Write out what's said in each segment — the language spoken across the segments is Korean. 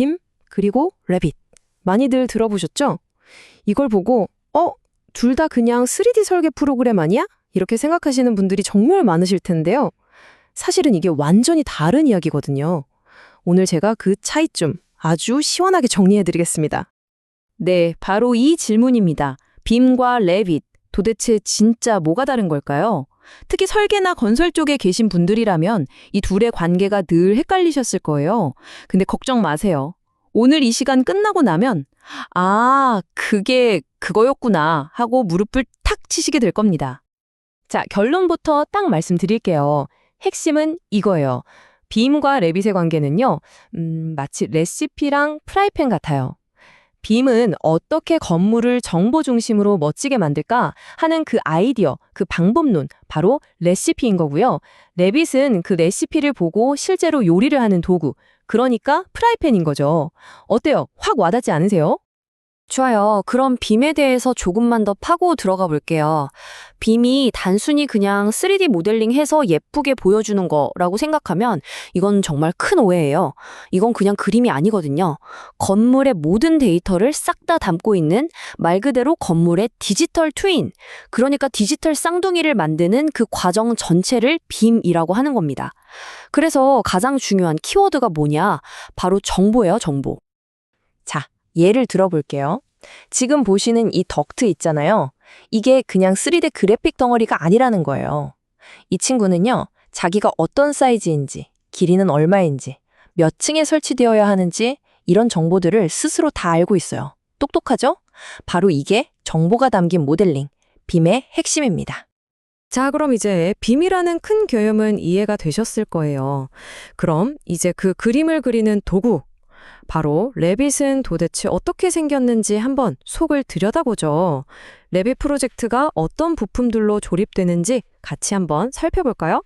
빔, 그리고 레빗. 많이들 들어보셨죠? 이걸 보고, 어? 둘 다 그냥 3D 설계 프로그램 아니야? 이렇게 생각하시는 분들이 정말 많으실 텐데요. 사실은 이게 완전히 다른 이야기거든요. 오늘 제가 그 차이점 아주 시원하게 정리해드리겠습니다. 네, 바로 이 질문입니다. 빔과 레빗, 도대체 진짜 뭐가 다른 걸까요? 특히 설계나 건설 쪽에 계신 분들이라면 이 둘의 관계가 늘 헷갈리셨을 거예요. 근데 걱정 마세요. 오늘 이 시간 끝나고 나면 아, 그게 그거였구나 하고 무릎을 탁 치시게 될 겁니다. 자, 결론부터 딱 말씀드릴게요. 핵심은 이거예요. 빔과 레빗의 관계는요, 음, 마치 레시피랑 프라이팬 같아요. 빔은 어떻게 건물을 정보 중심으로 멋지게 만들까 하는 그 아이디어, 그 방법론, 바로 레시피인 거고요. 레빗은 그 레시피를 보고 실제로 요리를 하는 도구, 그러니까 프라이팬인 거죠. 어때요? 확 와닿지 않으세요? 좋아요. 그럼 빔에 대해서 조금만 더 파고 들어가 볼게요. 빔이 단순히 그냥 3D 모델링 해서 예쁘게 보여주는 거라고 생각하면 이건 정말 큰 오해예요. 이건 그냥 그림이 아니거든요. 건물의 모든 데이터를 싹 다 담고 있는 말 그대로 건물의 디지털 트윈. 그러니까 디지털 쌍둥이를 만드는 그 과정 전체를 빔이라고 하는 겁니다. 그래서 가장 중요한 키워드가 뭐냐? 바로 정보예요, 정보. 자, 예를 들어볼게요. 지금 보시는 이 덕트 있잖아요. 이게 그냥 3D 그래픽 덩어리가 아니라는 거예요. 이 친구는요, 자기가 어떤 사이즈인지, 길이는 얼마인지, 몇 층에 설치되어야 하는지, 이런 정보들을 스스로 다 알고 있어요. 똑똑하죠? 바로 이게 정보가 담긴 모델링, 빔의 핵심입니다. 자, 그럼 이제 빔이라는 큰 개념은 이해가 되셨을 거예요. 그럼 이제 그 그림을 그리는 도구, 바로 레빗은 도대체 어떻게 생겼는지 한번 속을 들여다보죠. 레빗 프로젝트가 어떤 부품들로 조립되는지 같이 한번 살펴볼까요?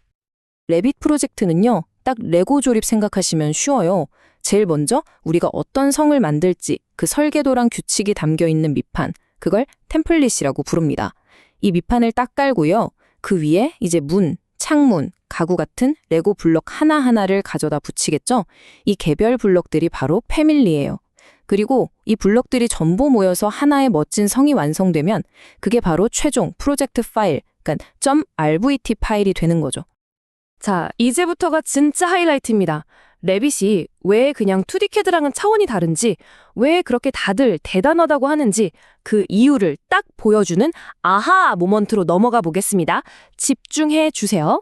레빗 프로젝트는요, 딱 레고 조립 생각하시면 쉬워요. 제일 먼저 우리가 어떤 성을 만들지 그 설계도랑 규칙이 담겨 있는 밑판, 그걸 템플릿이라고 부릅니다. 이 밑판을 딱 깔고요. 그 위에 이제 문, 창문, 가구 같은 레고 블록 하나하나를 가져다 붙이겠죠? 이 개별 블록들이 바로 패밀리예요. 그리고 이 블록들이 전부 모여서 하나의 멋진 성이 완성되면 그게 바로 최종 프로젝트 파일, 그러니까 .rvt 파일이 되는 거죠. 자, 이제부터가 진짜 하이라이트입니다. 레빗이 왜 그냥 2D 캐드랑은 차원이 다른지, 왜 그렇게 다들 대단하다고 하는지 그 이유를 딱 보여주는 아하 모먼트로 넘어가 보겠습니다. 집중해 주세요.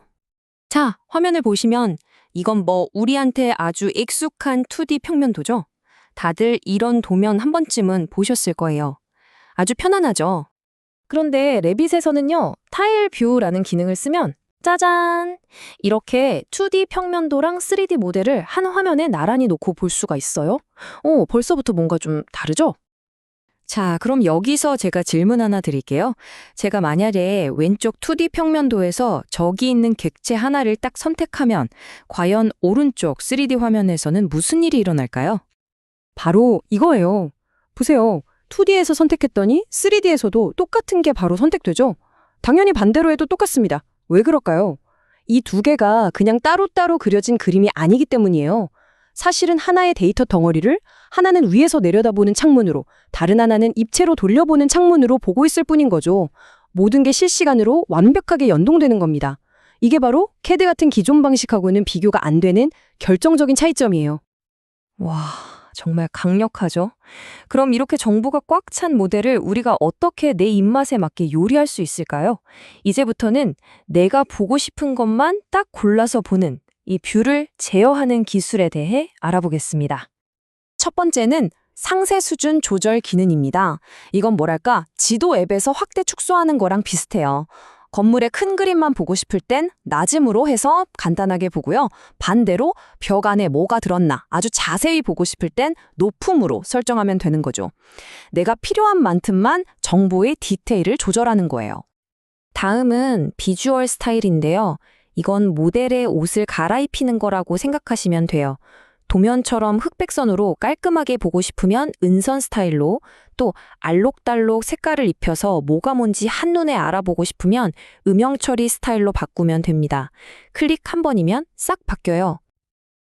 자, 화면을 보시면 이건 뭐 우리한테 아주 익숙한 2D 평면도죠? 다들 이런 도면 한 번쯤은 보셨을 거예요. 아주 편안하죠? 그런데 레빗에서는요, 타일 뷰라는 기능을 쓰면 짜잔! 이렇게 2D 평면도랑 3D 모델을 한 화면에 나란히 놓고 볼 수가 있어요. 오, 벌써부터 뭔가 좀 다르죠? 자, 그럼 여기서 제가 질문 하나 드릴게요. 제가 만약에 왼쪽 2D 평면도에서 저기 있는 객체 하나를 딱 선택하면 과연 오른쪽 3D 화면에서는 무슨 일이 일어날까요? 바로 이거예요. 보세요. 2D에서 선택했더니 3D에서도 똑같은 게 바로 선택되죠? 당연히 반대로 해도 똑같습니다. 왜 그럴까요? 이 두 개가 그냥 따로따로 그려진 그림이 아니기 때문이에요. 사실은 하나의 데이터 덩어리를 하나는 위에서 내려다보는 창문으로, 다른 하나는 입체로 돌려보는 창문으로 보고 있을 뿐인 거죠. 모든 게 실시간으로 완벽하게 연동되는 겁니다. 이게 바로 캐드 같은 기존 방식하고는 비교가 안 되는 결정적인 차이점이에요. 와, 정말 강력하죠? 그럼 이렇게 정보가 꽉 찬 모델을 우리가 어떻게 내 입맛에 맞게 요리할 수 있을까요? 이제부터는 내가 보고 싶은 것만 딱 골라서 보는 이 뷰를 제어하는 기술에 대해 알아보겠습니다. 첫 번째는 상세 수준 조절 기능입니다. 이건 뭐랄까, 지도 앱에서 확대 축소하는 거랑 비슷해요. 건물의 큰 그림만 보고 싶을 땐 낮음으로 해서 간단하게 보고요. 반대로 벽 안에 뭐가 들었나 아주 자세히 보고 싶을 땐 높음으로 설정하면 되는 거죠. 내가 필요한 만큼만 정보의 디테일을 조절하는 거예요. 다음은 비주얼 스타일인데요. 이건 모델의 옷을 갈아입히는 거라고 생각하시면 돼요. 도면처럼 흑백선으로 깔끔하게 보고 싶으면 은선 스타일로 또 알록달록 색깔을 입혀서 뭐가 뭔지 한눈에 알아보고 싶으면 음영 처리 스타일로 바꾸면 됩니다. 클릭 한 번이면 싹 바뀌어요.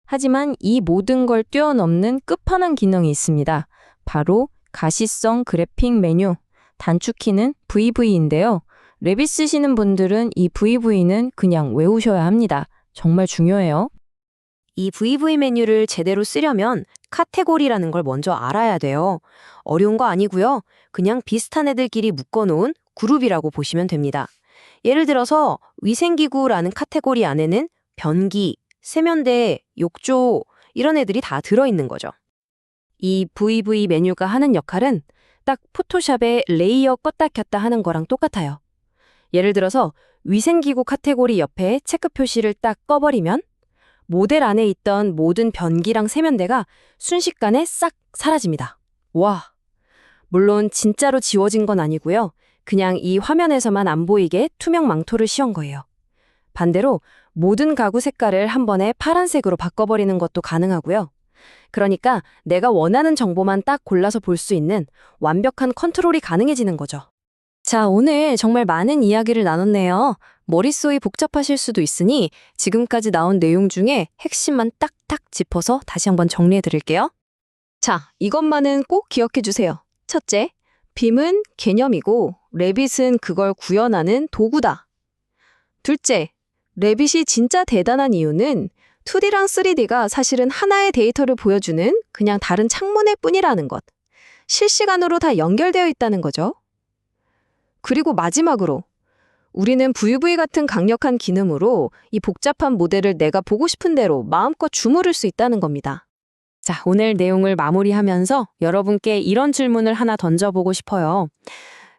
하지만 이 모든 걸 뛰어넘는 끝판왕 기능이 있습니다. 바로 가시성 그래픽 메뉴, 단축키는 VV인데요. 레빗 쓰시는 분들은 이 VV는 그냥 외우셔야 합니다. 정말 중요해요. 이 VV 메뉴를 제대로 쓰려면 카테고리라는 걸 먼저 알아야 돼요. 어려운 거 아니고요. 그냥 비슷한 애들끼리 묶어놓은 그룹이라고 보시면 됩니다. 예를 들어서 위생기구라는 카테고리 안에는 변기, 세면대, 욕조 이런 애들이 다 들어있는 거죠. 이 VV 메뉴가 하는 역할은 딱 포토샵에 레이어 껐다 켰다 하는 거랑 똑같아요. 예를 들어서 위생기구 카테고리 옆에 체크 표시를 딱 꺼버리면 모델 안에 있던 모든 변기랑 세면대가 순식간에 싹 사라집니다. 와. 물론 진짜로 지워진 건 아니고요. 그냥 이 화면에서만 안 보이게 투명 망토를 씌운 거예요. 반대로 모든 가구 색깔을 한 번에 파란색으로 바꿔버리는 것도 가능하고요. 그러니까 내가 원하는 정보만 딱 골라서 볼 수 있는 완벽한 컨트롤이 가능해지는 거죠. 자, 오늘 정말 많은 이야기를 나눴네요. 머릿속이 복잡하실 수도 있으니 지금까지 나온 내용 중에 핵심만 딱딱 짚어서 다시 한번 정리해 드릴게요. 자, 이것만은 꼭 기억해 주세요. 첫째, 빔은 개념이고 레빗은 그걸 구현하는 도구다. 둘째, 레빗이 진짜 대단한 이유는 2D랑 3D가 사실은 하나의 데이터를 보여주는 그냥 다른 창문일 뿐이라는 것. 실시간으로 다 연결되어 있다는 거죠. 그리고 마지막으로 우리는 VV 같은 강력한 기능으로 이 복잡한 모델을 내가 보고 싶은 대로 마음껏 주무를 수 있다는 겁니다. 자, 오늘 내용을 마무리하면서 여러분께 이런 질문을 하나 던져보고 싶어요.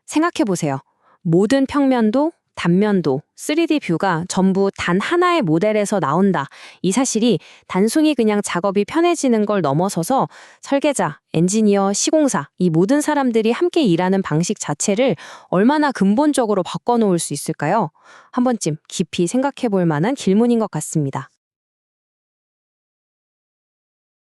생각해보세요. 모든 평면도, 단면도, 3D 뷰가 전부 단 하나의 모델에서 나온다. 이 사실이 단순히 그냥 작업이 편해지는 걸 넘어서서 설계자, 엔지니어, 시공사, 이 모든 사람들이 함께 일하는 방식 자체를 얼마나 근본적으로 바꿔놓을 수 있을까요? 한 번쯤 깊이 생각해 볼 만한 질문인 것 같습니다.